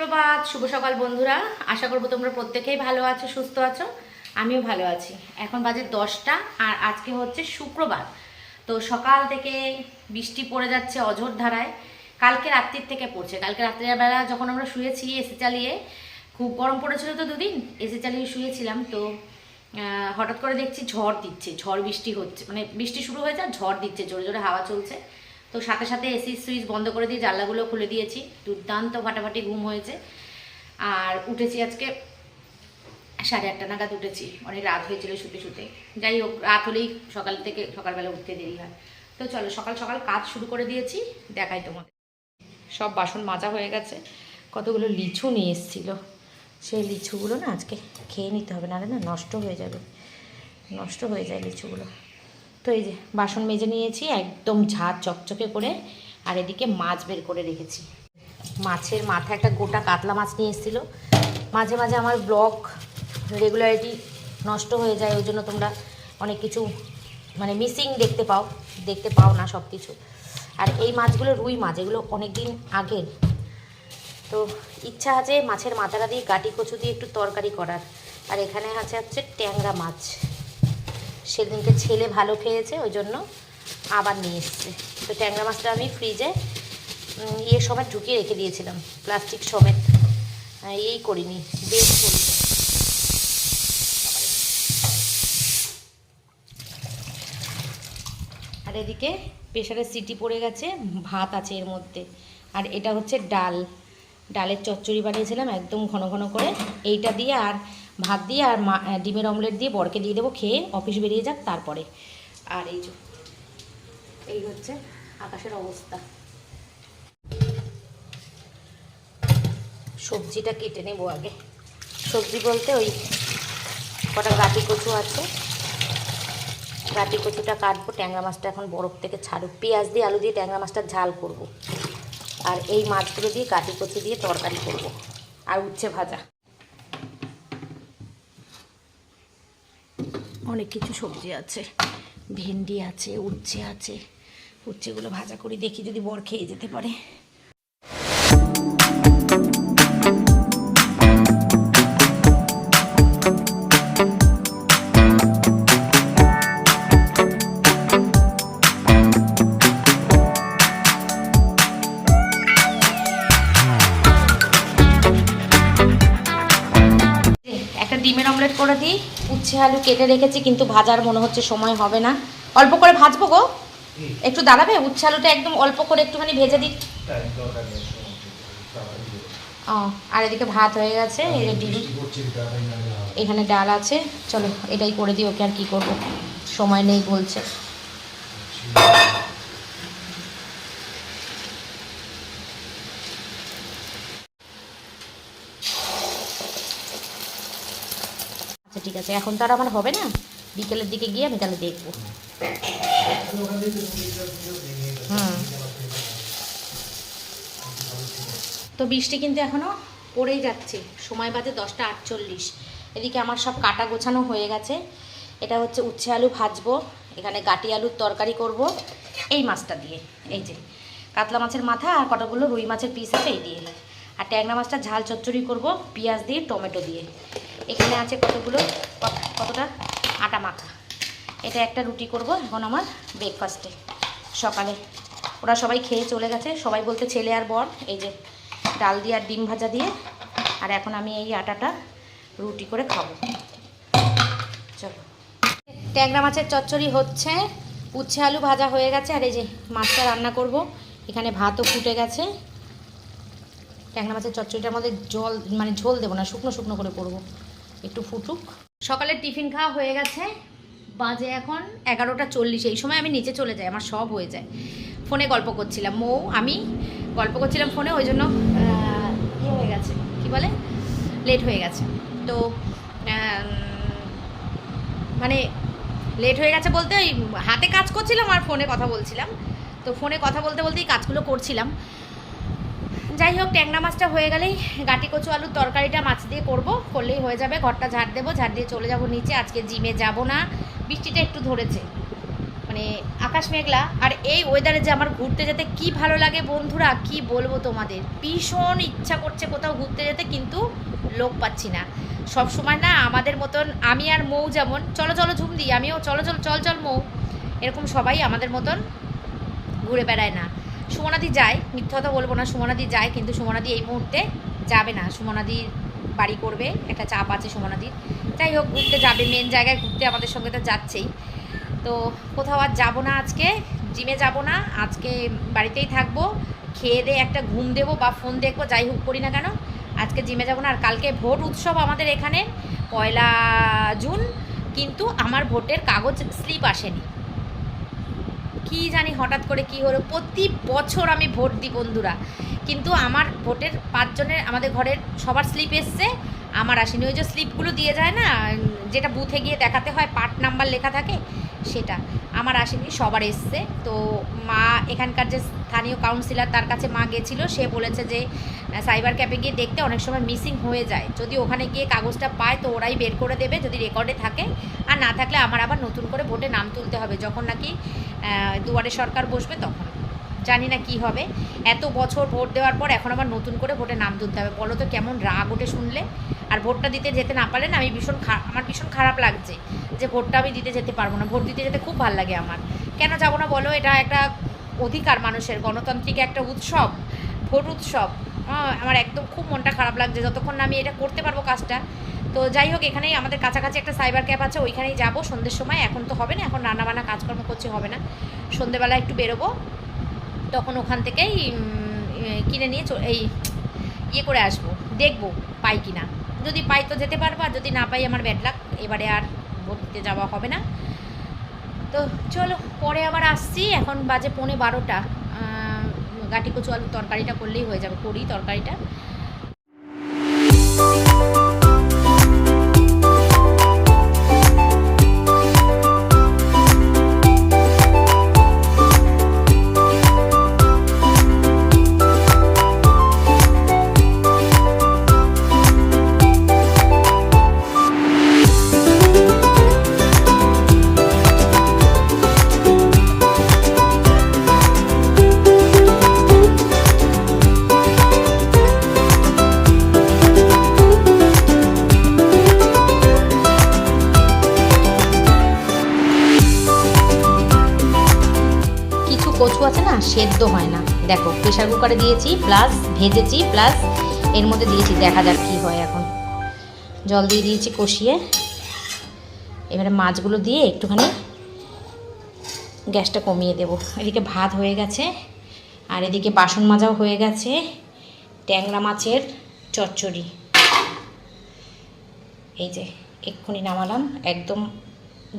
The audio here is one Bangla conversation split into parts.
সুপ্রভাত, শুভ সকাল বন্ধুরা। আশা করব তোমরা প্রত্যেকেই ভালো আছো, সুস্থ আছো। আমিও ভালো আছি। এখন বাজে দশটা আর আজকে হচ্ছে শুক্রবার। তো সকাল থেকে বৃষ্টি পড়ে যাচ্ছে অঝোর ধারায়। কালকে রাত্রির থেকে পড়ছে। কালকে রাত্রিবেলা যখন আমরা শুয়েছি এসি চালিয়ে, খুব গরম পড়েছিল তো দুদিন, এসি চালিয়ে শুয়েছিলাম। তো হঠাৎ করে দেখছি ঝড় দিচ্ছে, ঝড় বৃষ্টি হচ্ছে। মানে বৃষ্টি শুরু হয়েছে আর ঝড় দিচ্ছে, জোরে জোরে হাওয়া চলছে। তো সাথে সাথে এসি সুইচ বন্ধ করে দিয়ে জানলাগুলো খুলে দিয়েছি। দুর্দান্ত ফাটাফাটি ঘুম হয়েছে। আর উঠেছি আজকে সাড়ে আটটা নাগাদ উঠেছি। অনেক রাত হয়েছিল শুতে শুতে। যাই হোক, রাত হলেই সকাল থেকে সকালবেলা উঠতে দেরি হয়। তো চলো, সকাল সকাল কাজ শুরু করে দিয়েছি, দেখাই তোমাদের। সব বাসন মাজা হয়ে গেছে। কতগুলো লিচু নিয়ে এসেছিল। সেই লিচুগুলো না আজকে খেয়ে নিতে হবে, নাহলে না নষ্ট হয়ে যাবে। নষ্ট হয়ে যায় লিচুগুলো। তো এই যে বাসন মেজে নিয়েছি, একদম ঝাঁজ চকচকে করে, আর এদিকে মাছ বের করে রেখেছি। মাছের মাথা একটা গোটা কাতলা মাছ নিয়ে এসেছিল। মাঝে মাঝে আমার ব্লগ রেগুলারিটি নষ্ট হয়ে যায়, ওই জন্য তোমরা অনেক কিছু মানে মিসিং দেখতে পাও দেখতে পাও না সব কিছু আর এই মাছগুলো রুই মাছ, এগুলো অনেক দিন আগের। তো ইচ্ছা আছে মাছের মাথাটা দিয়ে, গাটি কচু দিয়ে একটু তরকারি করার। আর এখানে আছে হচ্ছে ট্যাংরা মাছ। সেদিনকে ছেলে ভালো খেয়েছে, ওই জন্য আবার নিয়ে এসছে। তো ট্যাংরা মাছটা আমি ফ্রিজে ইয়ে সমেত ঢুকিয়ে রেখে দিয়েছিলাম প্লাস্টিক সমেত। এই করিনি, বেশ করিনি। আর এদিকে প্রেশারের সিটি পড়ে গেছে, ভাত আছে এর মধ্যে। আর এটা হচ্ছে ডাল। ডালের চচ্চড়ি বানিয়েছিলাম একদম ঘন ঘন করে। এইটা দিয়ে আর ভাত দিয়ে আর মা ডিমের অমলেট দিয়ে বরকে দিয়ে দেবো, খেয়ে অফিস বেরিয়ে যাক তারপরে। আর এই যে, এই হচ্ছে আকাশের অবস্থা। সবজিটা কেটে নেব আগে। সবজি বলতে ওই কটা গাটি কচু আছে। গাটি কচুটা কাটবো, ট্যাংরা মাছটা এখন বরফ থেকে ছাড়ুক। পেঁয়াজ দিয়ে আলু দিয়ে ট্যাংরা মাছটা ঝাল করব। আর এই মাছগুলো দিয়ে গাটি কচু দিয়ে তরকারি করব। আর উচ্ছে ভাজা। অনেক কিছু সবজি আছে, ভেন্ডি আছে, উচ্ছে আছে। উচ্ছেগুলো ভাজা করে দেখি যদি বর খেয়ে যেতে পারে। উচ্ছে আলু কেটে রেখেছি, কিন্তু ভাজার মনে হচ্ছে সময় হবে না। অল্প করে ভাজবো গো। একটু দাঁড়াবে? উচ্ছে আলুটা একদম অল্প করে একটুখানি ভেজে দিই। ও, আর এদিকে ভাত হয়ে গেছে এখানে ডাল আছে। চলো, এটাই করে দিই, ওকে আর কি করব? সময় নেই বলছে। ঠিক আছে, এখন তো আর আমার হবে না। বিকেলের দিকে গিয়ে আমি তাহলে দেখব। হুম। তো বৃষ্টি কিন্তু এখনও পড়েই যাচ্ছে। সময় বাজে দশটা আটচল্লিশ। এদিকে আমার সব কাটা গোছানো হয়ে গেছে। এটা হচ্ছে উচ্ছে আলু ভাজবো। এখানে গাটি আলুর তরকারি করব। এই মাছটা দিয়ে, এই যে। কাতলা মাছের মাথা আর কতগুলো রুই মাছের পিস আছে, এই দিয়ে। আর ট্যাংরা মাছটা ঝাল চচ্চড়ি করব, পেঁয়াজ দিয়ে, টমেটো দিয়ে। এখানে আছে কতগুলো? কতটা? আটা মাখা। এটা একটা রুটি করব এখন আমার ব্রেকফাস্টে সকালে। ওরা সবাই খেয়ে চলে গেছে। সবাই বলতে ছেলে আর বর, এই যে ডাল দিয়ে আর ডিম ভাজা দিয়ে। আর এখন আমি এই আটাটা রুটি করে খাব। চলো। ট্যাংরা মাছের চচ্চড়ি হচ্ছে। উচ্ছে আলু ভাজা হয়ে গেছে। আর এই যে মাছটা রান্না করব। এখানে ভাতও ফুটে গেছে। ট্যাংরা মাছের চচ্চড়িটার মধ্যে জল মানে ঝোল দেবো না, শুকনো শুকনো করে করব। একটু ফুটুক। সকালের টিফিন খাওয়া হয়ে গেছে। বাজে এখন এগারোটা চল্লিশ। এই সময় আমি নিচে চলে যাই, আমার সব হয়ে যায়। ফোনে গল্প করছিলাম। মৌ, আমি গল্প করছিলাম ফোনে, ওই জন্য ইয়ে হয়ে গেছে। কি বলে? লেট হয়ে গেছে। তো মানে লেট হয়ে গেছে বলতে ওই হাতে কাজ করছিলাম আর ফোনে কথা বলছিলাম। তো ফোনে কথা বলতে বলতেই কাজগুলো করছিলাম। যাই হোক, ট্যাংরা মাছটা হয়ে গেলেই গাটি কচু আলুর তরকারিটা মাছ দিয়ে করব। করলেই হয়ে যাবে, ঘরটা ঝাড় দেবো, ঝাড় দিয়ে চলে যাব নিচে। আজকে জিমে যাব না, বৃষ্টিটা একটু ধরেছে। মানে আকাশ মেঘলা, আর এই ওয়েদারে যে আমার ঘুরতে যেতে কি ভালো লাগে বন্ধুরা, কি বলব তোমাদের? ভীষণ ইচ্ছা করছে কোথাও ঘুরতে যেতে, কিন্তু লোক পাচ্ছি না। সব সময় না আমাদের মতন, আমি আর মৌ যেমন, চলো চলো ঝুম দিই, আমিও চলো চলো, চল চল মৌ। এরকম সবাই আমাদের মতন ঘুরে বেড়ায় না। সুমনাদি যায়, মিথ্যা কথা বলব না, সুমনাদি যায়, কিন্তু সুমনাদি এই মুহূর্তে যাবে না। সুমনাদির বাড়ি করবে, একটা চাপ আছে সুমনাদির। যাই হোক, ঘুরতে যাবে মেন জায়গায় ঘুরতে আমাদের সঙ্গে তো যাচ্ছেই। তো কোথাও আর যাব না আজকে জিমে যাব না, আজকে বাড়িতেই থাকব, খেয়ে দিয়ে একটা ঘুম দেবো বা ফোন দেখব, যাই হোক করি না কেন। আজকে জিমে যাব না, আর কালকে ভোট উৎসব আমাদের এখানে, পয়লা জুন, কিন্তু আমার ভোটের কাগজ স্লিপ আসেনি। কি জানি হঠাৎ করে কি হলো, প্রতি বছর আমি ভোট দিই বন্ধুরা। কিন্তু আমার ভোটের পাঁচজনের আমাদের ঘরের সবার স্লিপ এসছে, আমার আসেনি। ওই যে স্লিপগুলো দিয়ে যায় না, যেটা বুথে গিয়ে দেখাতে হয় পার্ট নাম্বার লেখা থাকে সেটা। আমার আসেনি, সবার এসছে। তো মা, এখানকার যে স্থানীয় কাউন্সিলর তার কাছে মা গেছিল, সে বলেছে যে সাইবার ক্যাফে গিয়ে দেখতে অনেক সময় মিসিং হয়ে যায়। যদি ওখানে গিয়ে কাগজটা পায়, তো ওরাই বের করে দেবে, যদি রেকর্ডে থাকে। আর না থাকলে আমার আবার নতুন করে ভোটে নাম তুলতে হবে। যখন নাকি দুয়ারে সরকার বসবে তখন। জানি না কি হবে। এত বছর ভোট দেওয়ার পর এখন আবার নতুন করে ভোটে নাম তুলতে হবে। বলো তো কেমন রাগ ওঠে শুনলে? আর ভোটটা দিতে যেতে না পারলে না, আমি ভীষণ আমার ভীষণ খারাপ লাগছে যে ভোটটা আমি দিতে যেতে পারব না। ভোট দিতে যেতে খুব ভালো লাগে আমার। কেন যাব না বলো? এটা একটা অধিকার মানুষের, গণতান্ত্রিক একটা উৎসব, ভোট উৎসব। আমার একদম খুব মনটা খারাপ লাগছে। যতক্ষণ না আমি এটা করতে পারব কাজটা, তো যাই হোক, এখানেই আমাদের কাছাকাছি একটা সাইবার ক্যাব আছে, ওইখানেই যাব। সন্ধ্যের সময়, এখন তো হবে না, এখন রান্নাবান্না কাজকর্ম করছে, হবে না। সন্ধ্যেবেলা একটু বেরোবো। তখন ওখান থেকেই কিনে নিয়ে এই ইয়ে করে আসব, দেখব পাই কি না যদি পাই তো যেতে পারব, আর যদি না পাই আমার ব্যাড লাক এবারে আর ভর্তিতে যাওয়া হবে না। তো চলো, পরে আবার আসছি, এখন বাজে পৌনে বারোটা। গাটি কচু আলু তরকারিটা করলেই হয়ে যাবে, করি তরকারিটা। দেখো প্রেশার কুকারে দিয়েছি প্লাস ভেজেছি প্লাস এর মধ্যে দিয়েছি, দেখা যাক কী হয় এখন। জল দিয়ে দিয়েছি কষিয়ে। এবারে মাছগুলো দিয়ে একটুখানি গ্যাসটা কমিয়ে দেব। এদিকে ভাত হয়ে গেছে, আর এদিকে বাসন মাজাও হয়ে গেছে, ট্যাংরা মাছের চচ্চড়ি। এই যে, এক্ষুনি নামালাম, একদম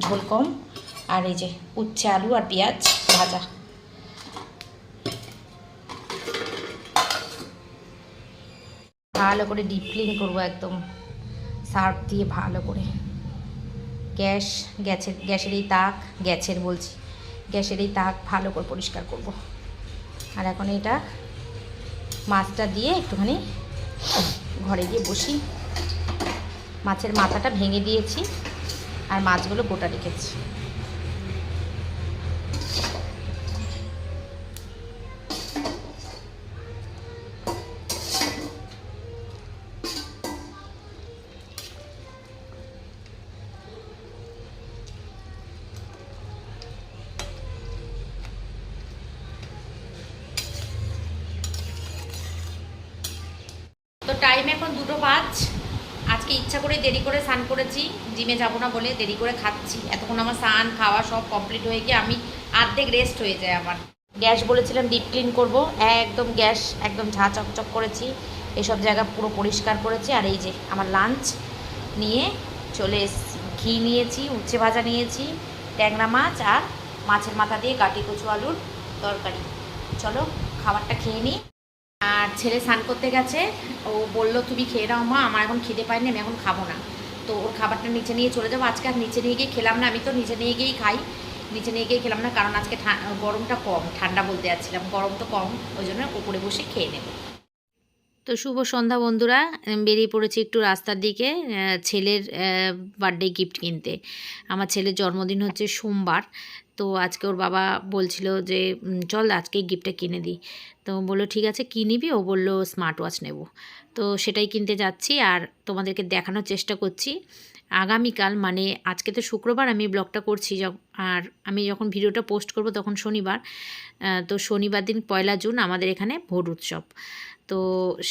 ঝোল কম। আর এই যে, উচ্ছে আলু আর পেঁয়াজ ভাজা। ভালো করে ডিপ ক্লিন করব একদম। সার্ফ দিয়ে ভালো করে। গ্যাস, গ্যাসের গ্যাসের এই তাক, গ্যাসের বলছি, গ্যাসের এই তাক ভালো করে পরিষ্কার করব। আর এখন এটা মাছটা দিয়ে একটুখানি ঘরে গিয়ে বসি। মাছের মাথাটা ভেঙে দিয়েছি, আর মাছগুলো গোটা রেখেছি। জিমে যাব না বলে দেরি করে খাচ্ছি। এতক্ষণ আমার স্নান, খাওয়া সব কমপ্লিট হয়ে গিয়ে আমি আর্ধেক রেস্ট হয়ে যায় আমার। গ্যাস বলেছিলাম ডিপ ক্লিন করব। একদম গ্যাস, একদম ঝা চকচক করেছি। এসব জায়গা পুরো পরিষ্কার করেছি। আর এই যে আমার লাঞ্চ নিয়ে চলে এসেছি। ঘি নিয়েছি, উচ্ছে ভাজা নিয়েছি, ট্যাংরা মাছ আর মাছের মাথা দিয়ে গাটি কচু আলুর তরকারি। চলো খাবারটা খেয়ে নিই। আর ছেলে স্নান করতে গেছে। ও বলল, তুমি খেয়ে নাও মা, আমার এখন খিদে পায়নি আমি এখন খাব না। তো ওর খাবারটা নিচে নিয়ে চলে যাব। আজকে আর নিচে নিয়ে গিয়ে খেলাম না, আমি তো নিচে নিয়ে গিয়েই খাই। নিচে নিয়ে গিয়ে খেলাম না, কারণ আজকে গরমটা কম, ঠান্ডা বলতে যাচ্ছিলাম। গরম তো কম, ওই জন্য উপরে বসে খেয়ে নেব। তো শুভ সন্ধ্যা বন্ধুরা বেরিয়ে পড়েছি একটু রাস্তার দিকে ছেলের বার্থডে গিফট কিনতে। আমার ছেলের জন্মদিন হচ্ছে সোমবার, তো তো আজকে ওর বাবা বলছিল যে চল আজকে গিফটটা কিনে দিই। তো বলল, ঠিক আছে, কী নিবি? ও বলল স্মার্ট ওয়াচ নেব। তো সেটাই কিনতে যাচ্ছি আর তোমাদেরকে দেখানোর চেষ্টা করছি। আগামীকাল মানে আজকে তো শুক্রবার আমি ব্লগটা করছি আর আমি যখন ভিডিওটা পোস্ট করব তখন শনিবার তো শনিবার দিন পয়লা জুন আমাদের এখানে ভোট উৎসব। তো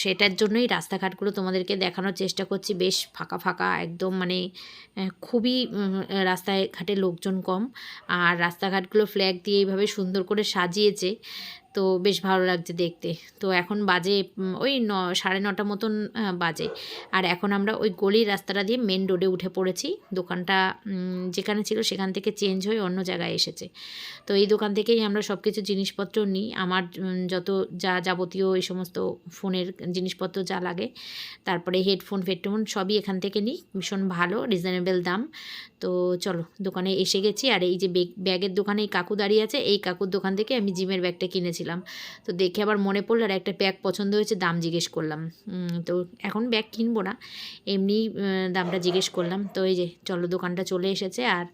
সেটার জন্যই রাস্তাঘাটগুলো তোমাদেরকে দেখানোর চেষ্টা করছি। বেশ ফাঁকা ফাঁকা, একদম মানে খুবই রাস্তায় ঘাটে লোকজন কম। আর রাস্তাঘাটগুলো ফ্ল্যাগ দিয়ে এইভাবে সুন্দর করে সাজিয়েছে। তো বেশ ভালো লাগছে দেখতে। তো এখন বাজে ওই ন, সাড়ে নটা মতন বাজে। আর এখন আমরা ওই গলির রাস্তাটা দিয়ে মেন রোডে উঠে পড়েছি। দোকানটা যেখানে ছিল সেখান থেকে চেঞ্জ হয়ে অন্য জায়গায় এসেছে। তো এই দোকান থেকেই আমরা সব কিছু জিনিসপত্র নিই। আমার যত যা যাবতীয় এই সমস্ত ফোনের জিনিসপত্র যা লাগে, তারপরে হেডফোন ফেডফোন সবই এখান থেকে নিই। ভীষণ ভালো রিজনেবল দাম। তো চলো, দোকানে এসে গেছি। আর এই যে ব্যাগের দোকানে এই কাকু দাঁড়িয়ে আছে, এই কাকুর দোকান থেকে আমি জিমের ব্যাগটা কিনেছিলাম তো দেখে আবার মনে পড়ল, আর, একটা ব্যাগ পছন্দ হয়েছে, দাম জিজ্ঞেস করলাম। তো এখন ব্যাগ কিনবো না, এমনি দামটা জিজ্ঞেস করলাম। তো এই যে, চলো, দোকানটা চলে এসেছে, আর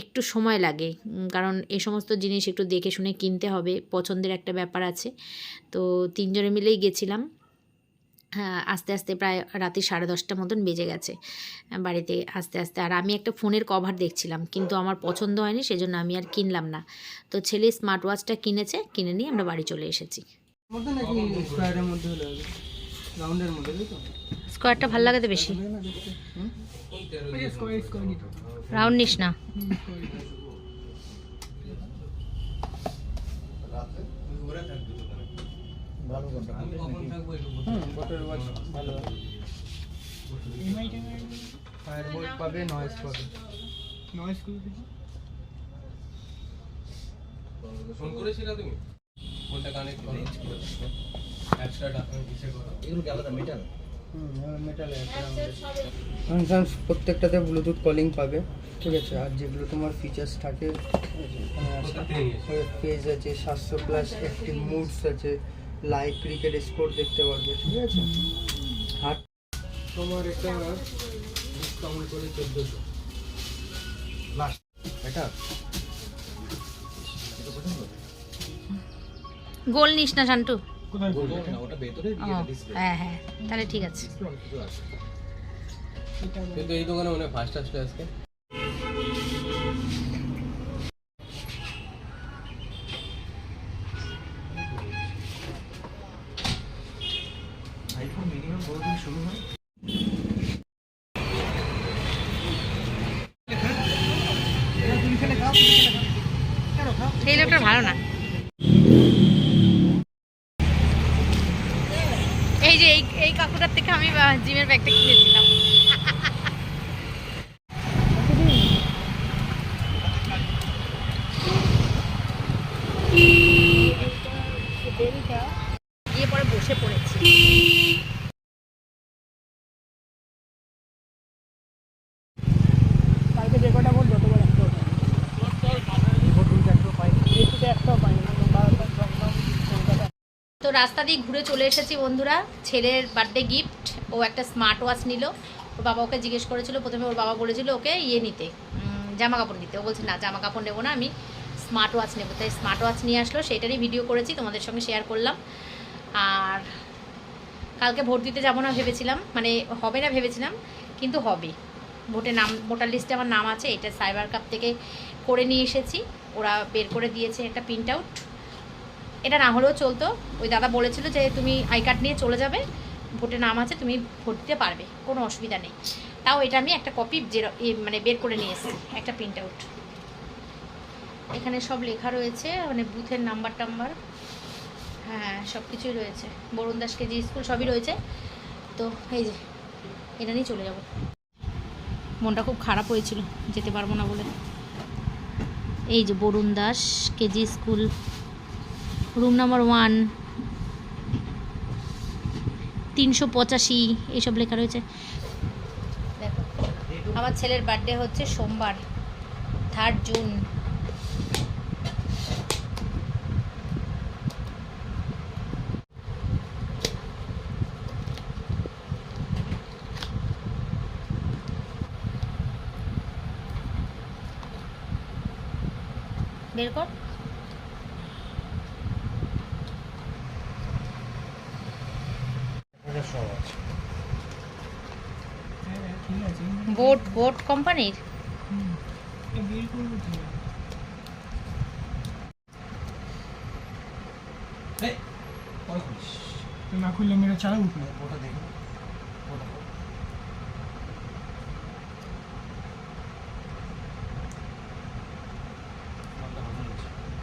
একটু সময় লাগে কারণ এ সমস্ত জিনিস একটু দেখে শুনে কিনতে হবে, পছন্দের একটা ব্যাপার আছে। তো তিনজনে মিলেই গেছিলাম। আস্তে আস্তে প্রায় রাতে সাড়ে দশটা মতন বেজে গেছে বাড়িতে আস্তে আস্তে। আর আমি একটা ফোনের কভার দেখছিলাম কিন্তু আমার পছন্দ হয়নি সেজন্য আমি আর কিনলাম না। তো ছেলে স্মার্ট ওয়াচটা কিনেছে কিনে নিয়ে আমরা বাড়ি চলে এসেছি। মধ্যে নাকি স্কোয়ারের মধ্যে হলে? হবে রাউন্ডের মধ্যে তাই তো? স্কোয়ারটা ভালো লাগে তো বেশি। রাউন্ড নিস না ভালো কোনটা হুম বটের ভালো ফায়ারবল পাবে। নয়েজ পাবে নয়েজ করবে ফোন করেছিল তুমি ফোনটা কানেক্ট করো এক্সট্রা কিসে করো এগুলো কি আলাদা মেটাল হুম মেটাল ফাংশনস প্রত্যেকটাতে ব্লুটুথ কলিং পাবে ঠিক আছে। আর যেগুলো তোমার ফিচার্স থাকে পেজ আছে সাতশো প্লাস একটি মুডস আছে। লাইভ ক্রিকেট স্পোর্ট দেখতে পারবে ঠিক আছে? আর তোমার এটা ডিসকাউন্ট করে চোদ্দোশো। লাস্ট এটা? গোল নিস না শান্টু গোল? না ওটা ভেতরে ও, ডিসপ্লে হ্যাঁ হ্যাঁ তাহলে ঠিক আছে। কিন্তু এই দোকানে মানে ফার্স্ট আসলে আজকে। এই লোকটা ভালো না। এই যে এই এই কাকুটার থেকে আমি জিমের ব্যাগটা কিনেছিলাম গিয়ে পরে বসে পড়েছি কালকে যে কটা বল যতবার একটাও পাই একটাও পাই একটাও পাই তো রাস্তা দিয়ে ঘুরে চলে এসেছি বন্ধুরা। ছেলের বার্থডে গিফট ও একটা স্মার্ট ওয়াচ নিল। ওর বাবা ওকে জিজ্ঞেস করেছিল, প্রথমে ওর বাবা বলেছিল ওকে ইয়ে নিতে জামা কাপড় নিতে। ও বলছে, না জামা কাপড় নেব না, আমি স্মার্ট ওয়াচ নেব। তাই স্মার্ট ওয়াচ নিয়ে আসলো। সেটারই ভিডিও করেছি, তোমাদের সঙ্গে শেয়ার করলাম। আর কালকে ভোট দিতে যাব না ভেবেছিলাম মানে হবে না ভেবেছিলাম, কিন্তু হবে। ভোটে নাম, ভোটার লিস্টে আমার নাম আছে, এটা সাইবার কাপ থেকে করে নিয়ে এসেছি। ওরা বের করে দিয়েছে একটা প্রিন্ট আউট এটা না হলেও চলতো। ওই দাদা বলেছিল যে তুমি আই কার্ড নিয়ে চলে যাবে, ভোটে নাম আছে, তুমি ভোট দিতে পারবে, কোনো অসুবিধা নেই। তাও এটা আমি একটা কপি মানে বের করে নিয়ে এসেছি, একটা প্রিন্ট আউট এখানে সব লেখা রয়েছে মানে বুথের নাম্বার টাম্বার। হ্যাঁ সব কিছুই রয়েছে। বরুণ দাস কেজি স্কুল সবই রয়েছে। তো এই যে, এটা নিয়ে চলে যাব। মনটা খুব খারাপ হয়েছিল, যেতে পারব না বলে। এই যে Barun Das KG school room number one. তিনশো পঁচাশি, এইসব লেখা রয়েছে। আমার ছেলের বার্থডে হচ্ছে সোমবার থার্ড জুন বের কর এটা সব আছে বোট কোম্পানির? না খুললে মেরে ওটা দেখো।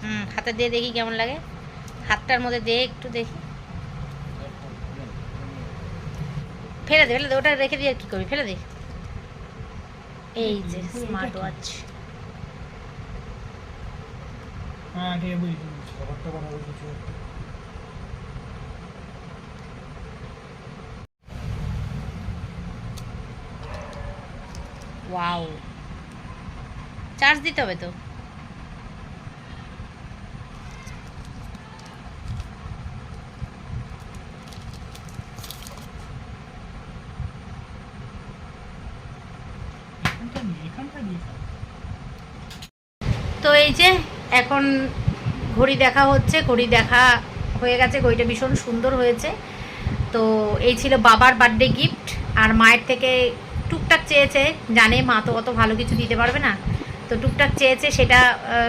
হুম হাতে দিয়ে দেখি কেমন লাগে। হাতটার মধ্যে দে একটু দেখি। ফেলে দে ফেলে দে ওটা রেখে দিয়ে আর কি করবি? ফেলে দে। এই যে স্মার্ট ওয়াচ হ্যাঁ বুঝি বুঝেছি। বানাবো কিছু ওয়াও চার্জ দিতে হবে তো এখানটা নিয়ে এখানটা নিয়ে খাও। তো এই যে এখন ঘড়ি দেখা হচ্ছে, ঘড়ি দেখা হয়ে গেছে, ঘড়িটা ভীষণ সুন্দর হয়েছে। তো এই ছিল বাবার বার্থডে গিফট আর মায়ের থেকে টুকটাক চেয়েছে, জানে মা তো অত ভালো কিছু দিতে পারবে না। তো টুকটাক চেয়েছে, সেটা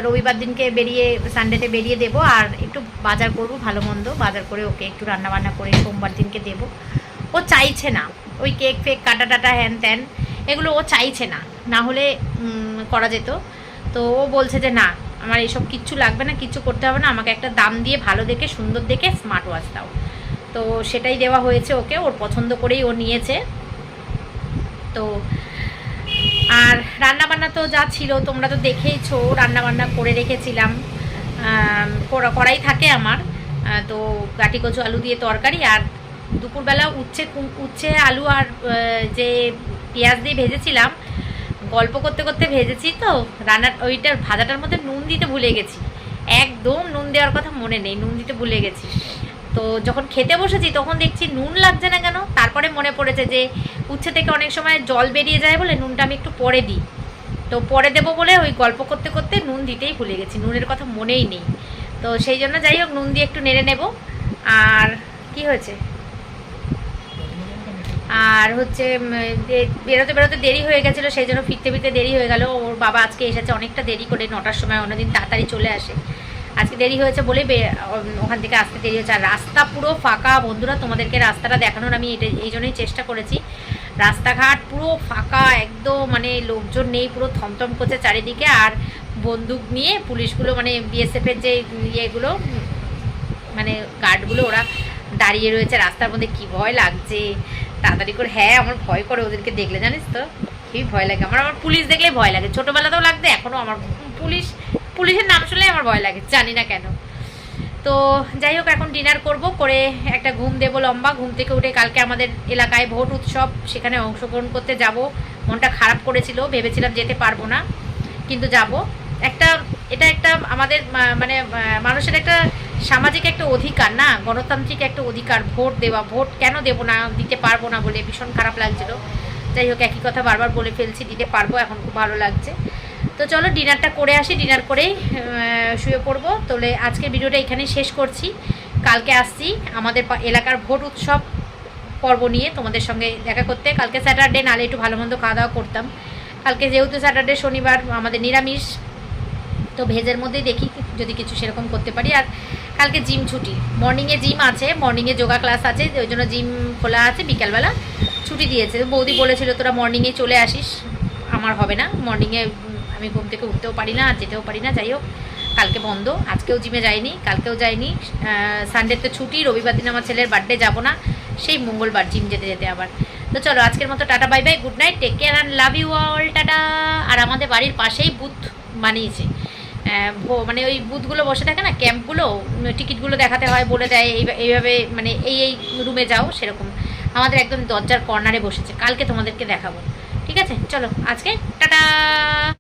রবিবার দিনকে বেরিয়ে সানডেতে বেরিয়ে দেবো, আর একটু বাজার করব, ভালো মন্দ, বাজার করে ওকে একটু রান্না বান্না করে সোমবার দিনকে দেবো। ও চাইছে না, ওই কেক ফেক, কাটা টাটা, হ্যান ত্যান, এগুলো ও চাইছে না। না হলে করা যেত। তো ও বলছে যে, না, আমার এইসব কিচ্ছু লাগবে না, কিচ্ছু করতে হবে না, আমাকে একটা দাম দিয়ে ভালো দেখে, সুন্দর দেখে স্মার্ট ওয়াচ দাও। তো সেটাই দেওয়া হয়েছে ওকে, ওর পছন্দ করেই ও নিয়েছে। তো আর রান্না বান্না তো যা ছিল, তোমরা তো দেখেইছো রান্না বান্না করে রেখেছিলাম। কড়া- থাকে আমার। তো কাটি কচু আলু দিয়ে তরকারি, আর দুপুরবেলা উচ্ছে উচ্ছে আলু আর যে পেঁয়াজ দিয়ে ভেজেছিলাম গল্প করতে করতে ভেজেছি তো, রান্নার ওইটার ভাজাটার মধ্যে নুন দিতে ভুলে গেছি। একদম নুন দেওয়ার কথা মনে নেই, নুন দিতে ভুলে গেছি। তো যখন খেতে বসেছি তখন দেখছি নুন লাগছে না কেন? তারপরে মনে পড়েছে যে উচ্ছে থেকে অনেক সময় জল বেরিয়ে যায় বলে নুনটা আমি একটু পরে দিই। তো পরে দেবো বলে ওই গল্প করতে করতে নুন দিতেই ভুলে গেছি, নুনের কথা মনেই নেই। তো সেই জন্য যাই হোক, নুন দিয়ে একটু নেড়ে নেব। আর কি হয়েছে? আর হচ্ছে বেরোতে বেরোতে দেরি হয়ে গেছিল, সেই জন্য ফিরতে ফিরতে দেরি হয়ে গেল। ওর বাবা আজকে এসেছে অনেকটা দেরি করে, নটার সময় অন্যদিন তাড়াতাড়ি চলে আসে। আজকে দেরি হয়েছে বলে ওখান থেকে আসতে দেরি হয়েছে। আর রাস্তা পুরো ফাঁকা, বন্ধুরা, তোমাদেরকে রাস্তাটা দেখানোর আমি এটা এই জন্যই চেষ্টা করেছি। রাস্তাঘাট পুরো ফাঁকা, একদম মানে লোকজন নেই, পুরো থমথম করছে চারিদিকে। আর বন্দুক নিয়ে পুলিশগুলো মানে বিএসএফের যে ইয়েগুলো মানে গার্ডগুলো ওরা দাঁড়িয়ে রয়েছে। রাস্তার মধ্যে কি ভয় লাগছে? তাড়াতাড়ি করে হ্যাঁ আমার ভয় করে ওদেরকে দেখলে, জানিস তো? খুবই ভয় লাগে? আমার আমার পুলিশ দেখলে ভয় লাগে। ছোটোবেলাতেও লাগতো এখনও আমার পুলিশ, পুলিশের নাম শুনলে আমার ভয় লাগে, জানি না কেন। তো যাই হোক, এখন ডিনার করব, করে একটা ঘুম দেবো লম্বা, ঘুম থেকে উঠে কালকে আমাদের এলাকায় ভোট উৎসব, সেখানে অংশগ্রহণ করতে যাব। মনটা খারাপ করেছিল, ভেবেছিলাম যেতে পারব না, কিন্তু যাব। একটা, এটা একটা আমাদের মানে মানুষের একটা সামাজিক একটা অধিকার না, গণতান্ত্রিক একটা অধিকার, ভোট দেওয়া, ভোট কেন দেবো না, দিতে পারব না বলে ভীষণ খারাপ লাগছিল। যাই হোক, একই কথা বারবার বলে ফেলছি, দিতে পারব, এখন খুব ভালো লাগছে। তো চলো, ডিনারটা করে আসি, ডিনার করেই শুয়ে পড়ব। তাহলে আজকের ভিডিওটা এখানেই শেষ করছি। কালকে আসছি, আমাদের এলাকার ভোট উৎসব পর্ব নিয়ে তোমাদের সঙ্গে দেখা করতে। কালকে স্যাটারডে, নালে একটু ভালো মন্দ খাওয়া দাওয়া করতাম। কালকে যেহেতু স্যাটারডে, শনিবার আমাদের নিরামিষ। তো ভেজের মধ্যেই দেখি যদি কিছু সেরকম করতে পারি। আর কালকে জিম ছুটি। মর্নিংয়ে জিম আছে মর্নিংয়ে যোগা ক্লাস আছে, ওই জন্য জিম খোলা আছে, বিকালবেলা ছুটি দিয়েছে। বৌদি বলেছিল, তোরা মর্নিংয়ে চলে আসিস। আমার হবে না। মর্নিংয়ে আমি ঘুম থেকে উঠতেও পারি না, আর যেতেও পারি না। যাই হোক, কালকে বন্ধ। আজকেও জিমে যাইনি, কালকেও যাইনি। সানডেতে ছুটি, রবিবার দিন আমার ছেলের বার্থডে যাব না। সেই মঙ্গলবার জিম যেতে যেতে আবার। তো চলো, আজকের মতো tata bye bye good night take care and love you all tata. আর আমাদের বাড়ির পাশেই বুথ বানিয়েছে। মানে ওই বুথগুলো বসে থাকে না, ক্যাম্পগুলো টিকিটগুলো দেখাতে হয়, বলে দেয়, এই- এইভাবে মানে এই এই রুমে যাও, সেরকম। আমাদের একদম দরজার কর্নারে বসেছে, কালকে তোমাদেরকে দেখাবো। ঠিক আছে? চলো, আজকে, টাটা!